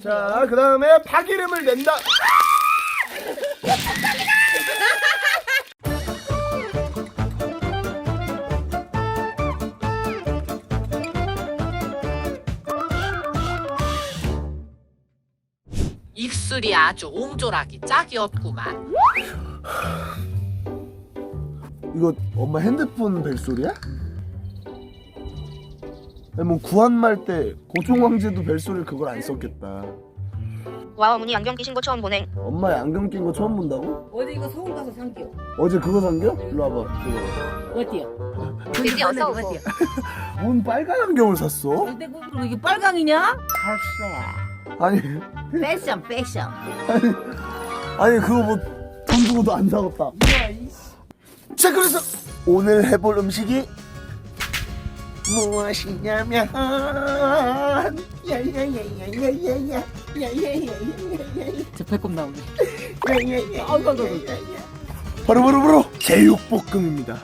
주세요. 자, 그 다음에 파기름을 낸다. 입술이 아주 옹졸하기 짝이었구만. 이거 엄마 핸드폰 벨 소리야? 아니 뭐 구한말 때 고종황제도 벨소리를 그걸 안 썼겠다. 와 어머니 안경 끼신 거 처음 보네. 엄마 안경 낀 거 처음 본다고? 어디 이거 서울 가서 산겨. 어제 그거 산겨? 일로 와봐. 그거. 돼지 어서 오고. 어디요? 뭔 빨간 안경을 샀어? 근데 그거 이게 빨강이냐? 아니 패션 패션. 아니 그거 뭐 돈 주고도 안 사겠다. 자 그래서 오늘 해볼 음식이 무엇이냐면 야야야야야야야 야야야야야야 저 배꼽 나오네. 바로 바로 바로 제육볶음입니다.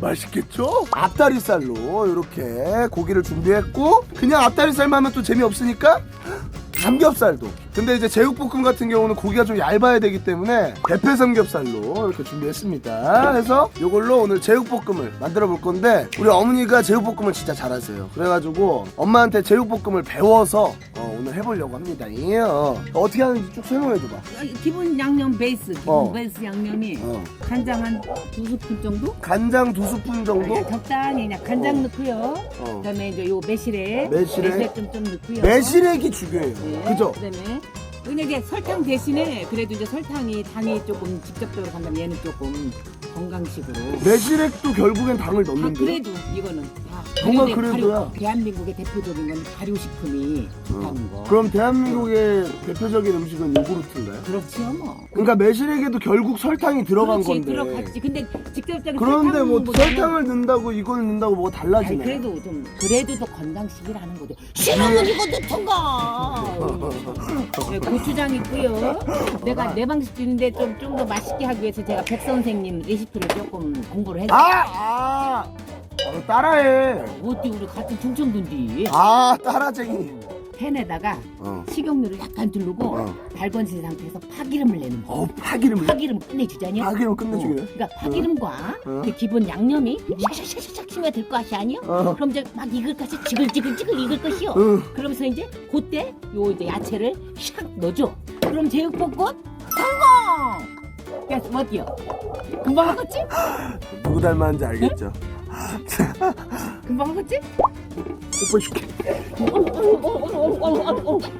맛있겠죠? 앞다리살로 이렇게 고기를 준비했고 그냥 앞다리살만 하면 또 재미없으니까 삼겹살도. 근데 이제 제육볶음 같은 경우는 고기가 좀 얇아야 되기 때문에 대패 삼겹살로 이렇게 준비했습니다. 그래서 이걸로 오늘 제육볶음을 만들어 볼 건데 우리 어머니가 제육볶음을 진짜 잘하세요. 그래가지고 엄마한테 제육볶음을 배워서 어, 오늘 해보려고 합니다 예. 어떻게 하는지 쭉 설명해줘봐 기본 양념 베이스, 기본 어. 베이스 양념이 어. 간장 한 두 스푼 정도? 간장 두 스푼 정도? 그냥 적당히 그냥 간장 어. 넣고요. 어. 그다음에 이제 요 매실액, 매실액? 좀, 좀 넣고요. 매실액이 중요해요. 네. 그죠? 그다음에 근데 이제 설탕 대신에 그래도 이제 설탕이 당이 조금 직접적으로 간다면 얘는 조금 건강식으로. 매실액도 결국엔 당을 아, 넣는데. 그래도 이거는 다 정말 발효된 그래도야. 발효- 대한민국의 대표적인 건 발효식품이 좋다는 거. 그럼 대한민국의 대표적인 음식은 요구르트인가요? 그렇지요 뭐. 그러니까 매실액에도 결국 설탕이 들어간 그렇지, 건데. 들어갔지. 근데 직접적으로 그런데 뭐 설탕보다는- 설탕을 넣는다고 이걸 넣는다고 뭐가 아니, 달라지네. 그래도 좀 그래도 더 건강식이라는 거죠. 싫으면 이거 넣던가. 네, 고추장 있고요. 내가 내 방식 중인데 좀 좀 더 맛있게 하기 위해서 제가 백 선생님 레시피를 조금 공부를 했어요. 아! 아! 어, 따라해. 어디 우리 같은 충청도인지 아, 따라쟁이. 팬에다가 어. 식용유를 약간 두르고 어. 달궈진 상태에서 파기름을 내는 거. 어, 파기름을. 파기름 끝내주자니요. 파기름 끝내주게. 그러니까 파기름과 어. 그 기본 양념이 샥샥샥샥 스며들 것이 아니요? 어. 그럼 이제 막 익을 것이 지글지글지글 익을 것이요. 응. 그러면서 이제 그때 요 이제 야채를 샥 넣어줘. 그럼 제육볶음 성공. 야 어디요? 금방 하겠지? 누구 닮았는지 알겠죠? 금방 하겠지? 오빠 줄게.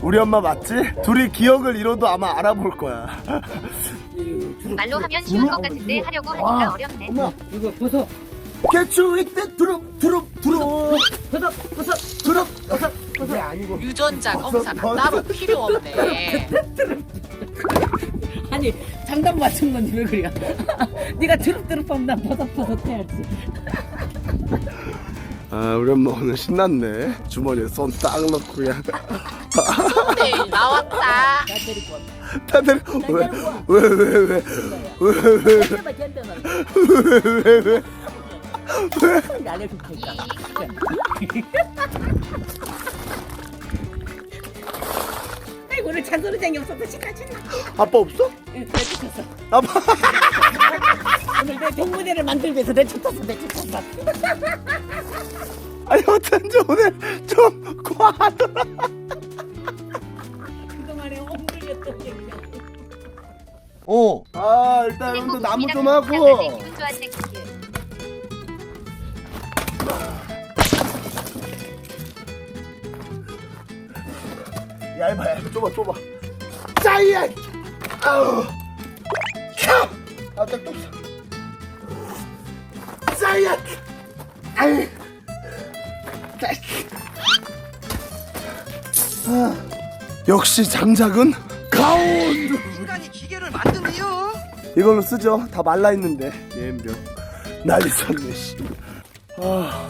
우리 엄마 맞지? 둘이 기억을 잃어도 아마 알아볼 거야. 말로 하면 쉬운 것 같은데 하려고 하니까 어렵네. 엄마, 이거 벗어. 개추 이때 두릅 두릅 두릅 벗어 벗어. 두릅 벗어 벗어 아니고 유전자 검사가. 따로 필요 없네. 아니 장단 맞춘 건지 왜 그래? 네가 드럽드럽하면 난 버섯 버섯 해야지. 아 우리 엄마 오늘 신났네 주머니에 손 딱 넣고 그냥 내일 나왔다. 나 데리고 와. 다들 왜왜왜왜왜왜왜 젠더만 젠더만. 알려줄 테니까. 아이고 오늘 잔소리쟁이 없어서 신나 신나. 아빠 없어? 응, 내쫓았어. 아빠 오늘 내 동무대를 만들기 위해서 내쫓았어 내쫓았어. 아니 어쩐지 오늘 좀 과하더라. 그동안에 엉들렸던 얘기야. 어아 일단 여러분들 나무 좀 하고. 기분. 얇아 얇아. 좁아 좁아. 짜이야! 아우. 캬! 아딱 또. 짜 이야 아이 아, 역시 장작은 가온드 인간이 기계를 만드네요. 이걸로 쓰죠 다 말라 있는데 예병 난리 쳤네 씨 아.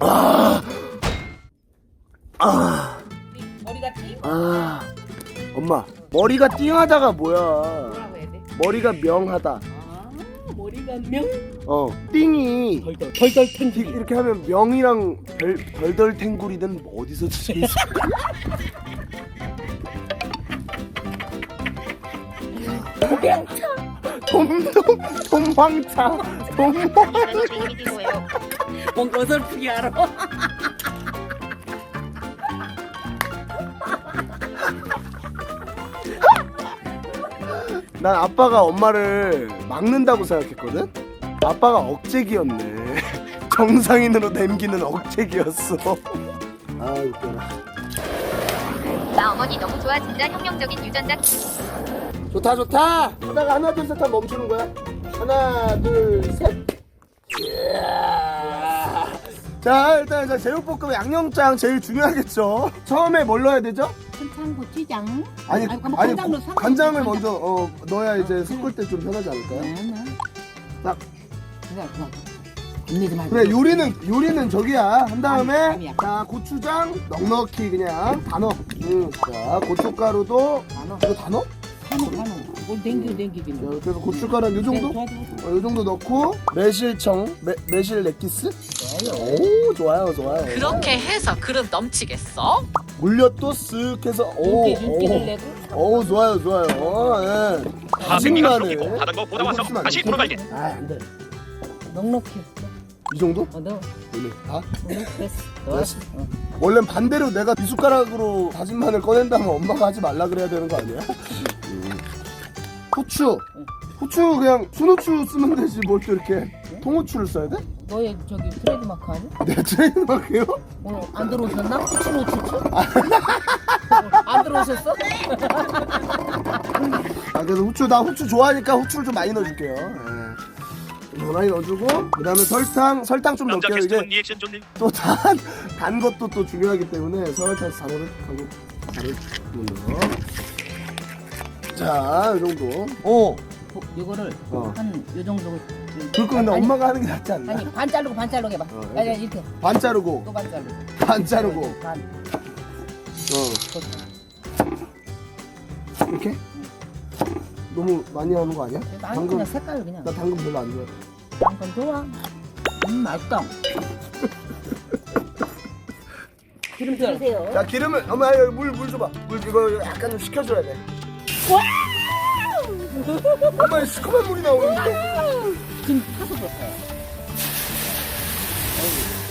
아. 아. 머리가 띵? 아. 엄마, 머리가 띵하다가 뭐야? 뭐라고 해야 돼? 머리가 명하다. 명 어 띵이 덜덜 덜덜 이- 탱기. 이렇게 하면 명이랑 별, 별덜 탱구리는 어디서 주제 있어? 돔돔 돔황차 돔황. 뭔가 어설프게 알아. 난 아빠가 엄마를 막는다고 생각했거든? 아빠가 억제기였네. 정상인으로 남기는 억제기였어. 아 웃겨라. 나 어머니 너무 좋아. 진짜 혁명적인 유전자 좋다 좋다. 하다가 하나 둘 셋 하면 멈추는 거야. 하나 둘 셋. 자 일단 자 제육볶음 양념장 제일 중요하겠죠? 처음에 뭘 넣어야 되죠? 천창 고추장. 아니 아니, 그럼 아니 간장도 고-. 간장을 먼저 어, 넣어야 이제 섞을 때 좀 편하지 않을까요? 네, 네. 딱. 그래 그래. 겁내지 말고. 그래 요리는 요리는 저기야 한 다음에 아니야. 자 고추장 넉넉히 그냥 다 넣어 응. 자 고춧가루도 안 넣어. 이거 다 넣어? 한우 한우. 뭘 댕겨 댕기지. 자, 그래서 고춧가루 요 정도? 좋아. 어, 요 정도 넣고 매실청 매, 매실 렉기스. 오 좋아요 좋아요 그렇게 해서 그릇 넘치겠어? 물엿도 쓱 해서 오, 윤기를 오, 내고. 오 좋아요 좋아요 어, 예. 하백기가 다진 sul기고 마늘 다른 거 보다 와서 안 다시 돼. 돌아갈게 아 안 돼 넉넉히. 이 정도? 어. 오늘 다? 넉넉히 됐어. 넣었어. 어. 원래 반대로 내가 이 숟가락으로 다진 마늘 꺼낸다면 엄마가 하지 말라 그래야 되는 거 아니야? 후추 후추 그냥 순후추 쓰면 되지 뭘 또 이렇게 통후추를 써야 돼? 너의 저기 트레이드마크 아니야? 내 트레이드마크요? 오늘 안 들어오셨나? 후추로 추추? 안 들어오셨어? 아 그래서 후추 나 후추 좋아하니까 후추를 좀 많이 넣어줄게요 예. 좀 많이 넣어주고 그 다음에 설탕 설탕 좀 남자 넣을게요 이게 리액션 또단 단 것도 또 중요하기 때문에 설탕 사료를 하고 가루 넣어 자이 정도 오 어, 이거를 어. 한 요 정도. 그럴 거면 아니, 엄마가 하는 게 낫지 않나? 아니 반 자르고 반 자르고 해봐. 어, 아니 아니, 이렇게 반 자르고 또 반 자르고. 반 자르고 반. 어 이렇게 너무 많이 하는 거 아니야? 나는 당근 그냥 색깔 그냥. 나 당근 별로 안 좋아해 당근 좋아. 음 맛있다. 기름 드세요. 자 기름을 엄마 물물 줘봐 물 이거 약간 좀 식혀줘야 돼 엄마 시커먼 물이 나오는데 지금 타서 볼까요?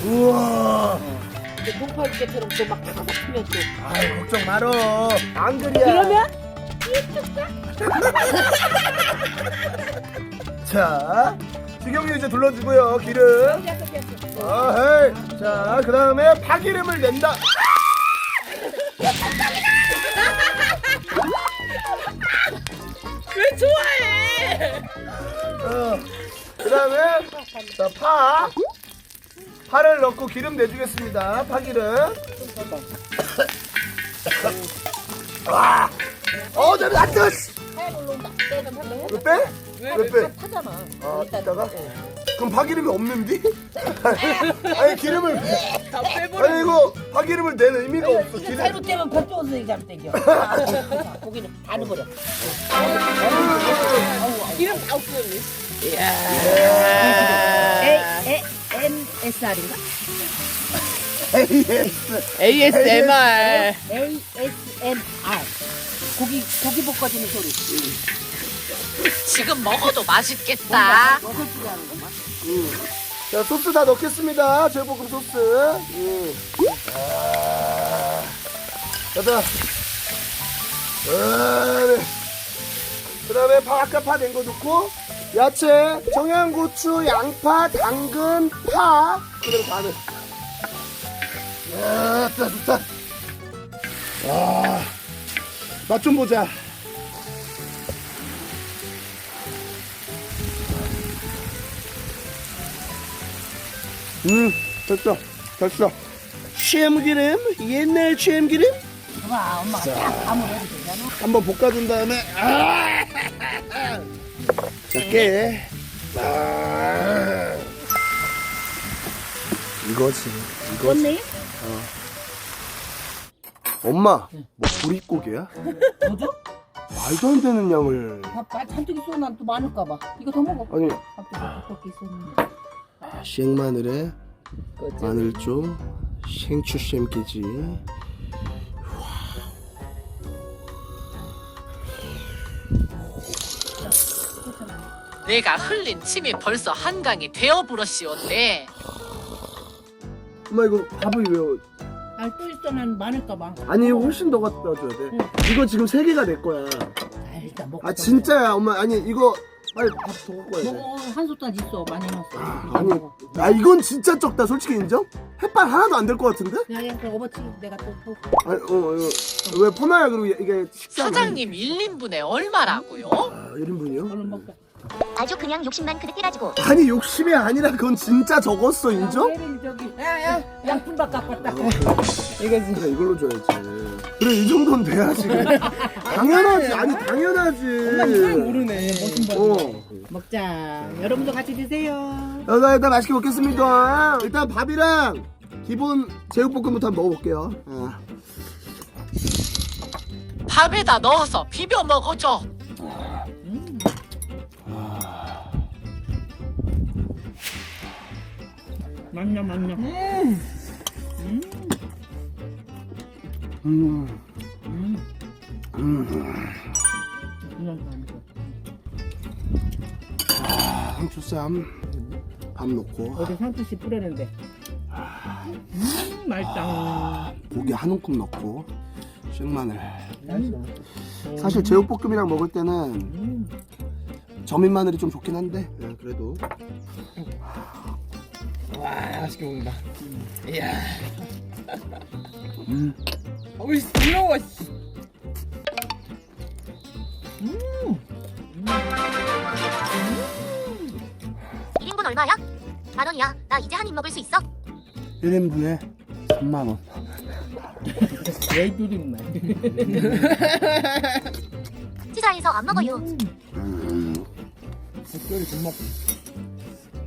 우와 근데 동파육개처럼 또막 타서 피면 또. 아이 걱정 말어 안 그리야 그러면 자 지경이 이제 둘러주고요 기름 아, 헤이. 자, 그 다음에 파기름을 낸다. 왜 좋아해? 어, 그 다음에, 자, 파. 파를 넣고 기름 내주겠습니다. 파기름. 와. 어, 저리 안 돼! 하얀 한번 왜 빼? 타잖아. 아, 이따가? 어. 그럼 파기름이 없는디? 아니, 기름을. 아니, 이거 파기름을 낸 의미가 없어. 이거 기름. 백종원 선생님 잘못된겨. 자, 고기는 다 넣어버려. 기름 다 없어졌네. A, A, MSR인가? AS. ASMR. ASMR. 고기, 고기 볶아지는 소리. 지금 먹어도 맛있겠다. 먹을 줄 아는 거만. 자 소스 다 넣겠습니다. 제육볶음 소스. 음. 아, 가자. 그 다음에 파 아까 파 낸 거 넣고 야채 청양고추 양파 당근 파. 그대로 다 넣어 야 좋다 좋다. 맛좀 보자 음 됐어 됐어. 참기름? 옛날 참기름? 봐봐, 엄마가 딱 아무래도 되잖아. 한번 볶아준 다음에 아! 작게. 아! 이거지 이거지. 껐네? 엄마 뭐 보릿고개야? 뭐죠? 말도 안 되는 양을. 밥 잔뜩 있어 난또 많을까봐. 이거 더 먹어. 아니. 밥도 두껍게 있었는데 생마늘에 그치? 마늘 좀 생추 쌤끼지. 내가 흘린 침이 벌써 한강이 되어 부러시온데. 엄마 이거 밥을 왜 알또 있어 난 많을까봐. 아니 훨씬 더 갖다 줘야 돼. 이거 지금 세 개가 내 거야. 아 일단 먹고 아 진짜야 엄마. 아니 이거 빨리 밥더 갖고 와야 돼 먹어 한 솥단 있어 많이 넣었어 아니 먹어. 아 이건 진짜 적다 솔직히 인정? 햇반 하나도 안 될 것 같은데? 야, 야, 그 어버치 내가 또, 또 아니 어 이거 왜 퍼나야 그리고 이게 식사 사장님 1인분에 얼마라고요? 아 1인분이요? 얼른 먹자. 아주 그냥 욕심만 그렇게 가지고 아니 욕심이 아니라 그건 진짜 적었어 인정? 야, 저기, 야, 야, 양푼 밥 갖고 왔다. 이거지 그래 이걸로 줘야지 그래 이 정도는 돼야지 그래. 당연하지 아니 당연하지 모르네. 무슨 밥. 어. 먹자. 여러분도 같이 드세요. 나 일단 맛있게 먹겠습니다 일단 밥이랑 기본 제육볶음부터 한번 먹어볼게요 아. 밥에다 넣어서 비벼 먹어줘. 맞냐, 맞냐. 음. 상추쌈 밥 넣고 어제 상추씨 뿌렸는데. 음, 맛있다. 고기 한 움큼 넣고 생마늘 음. 사실 제육볶음이랑 먹을 때는 음. 점인 마늘이 좀 좋긴 한데 예, 그래도 와 맛있게 먹는다. 이야. 음. 어이 부러워. 씨. 1인분 얼마야? 만 원이야 나 이제 한 입 먹을 수 있어 1인분에 3만 원 왜 줄임말. 치사해서 안 먹어요 음. 햇살이 좀 먹고.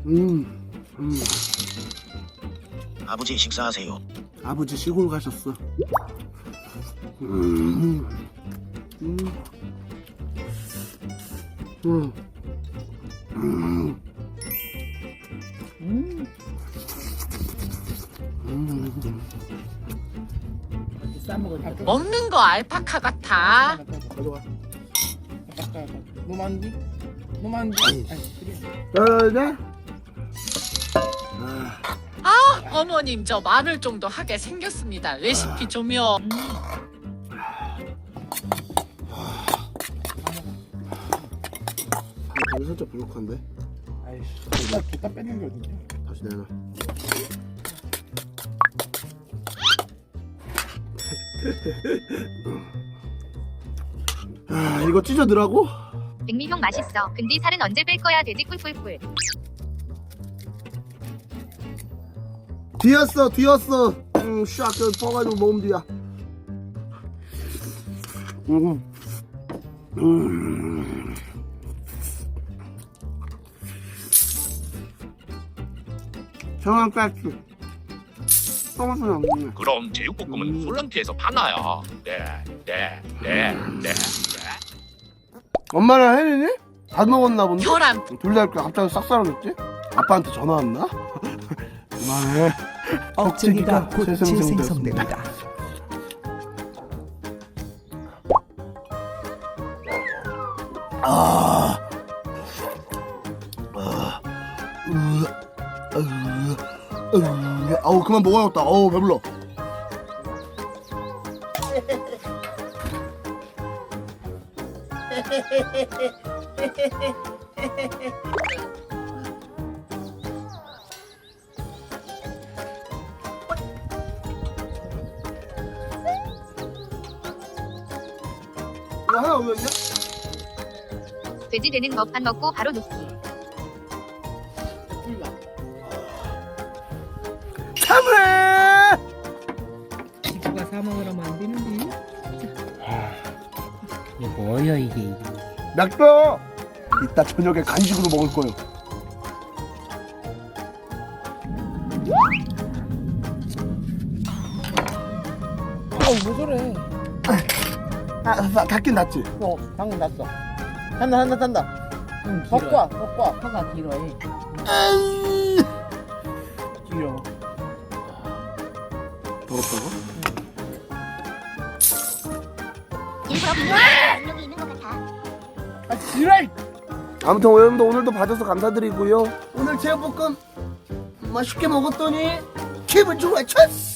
음. 음. 아버지 식사하세요. 아버지 시골 가셨어 음. 음. 음. 음. 음. 음. 먹는 거 알파카 같아. 뭐 만지? 뭐 만지? 아니 그래. 아, 아 어머님 저 마늘 정도 하게 생겼습니다. 레시피 좀요. 간이 살짝 부족한데 아이씨. 나 줬다 뺏는 거 진짜. 다시 내놔 아 이거 찢어 넣으라고? 백미형 맛있어 근데 살은 언제 뺄 거야 돼지 꿀꿀꿀 뒤였어 뒤였어 음, 샥 저기 퍼가지고 먹으면 뒤야 음. 음. 정한 가스 똥을 안 먹네 그럼 제육볶음은 솔런티에서 파나요? 네, 네, 네, 네, 네. 엄마랑 혜린이? 다 먹었나 본데? 계란 둘다 갑자기 싹 사라졌지? 아빠한테 전화 왔나? 그만해 억제기가 곧. 재생성됩니다. 아. 아. 으. 으. 으. 아우 그만 먹어야겠다. 어우 배불러. 없는데? 돼지 되는 법 안 먹고 바로 눕기 참해! 지구가 사 먹으라면 안 되는데. 이게 뭐야 이게 이게. 낙도 이따 저녁에 간식으로 먹을 거요. 아, 나- 닿긴 닿지. 어 방금 났어 한다 한다 한다 응, 덕과 덕과 혀가 길어. 길어 더럽다고? 일부러 분명히 능력이 있는 것 같아. 아 지랄 아무튼 여러분들 오늘도 봐줘서 감사드리고요. 오늘 제육볶음 맛있게 먹었더니 기분 좋아 쳤어.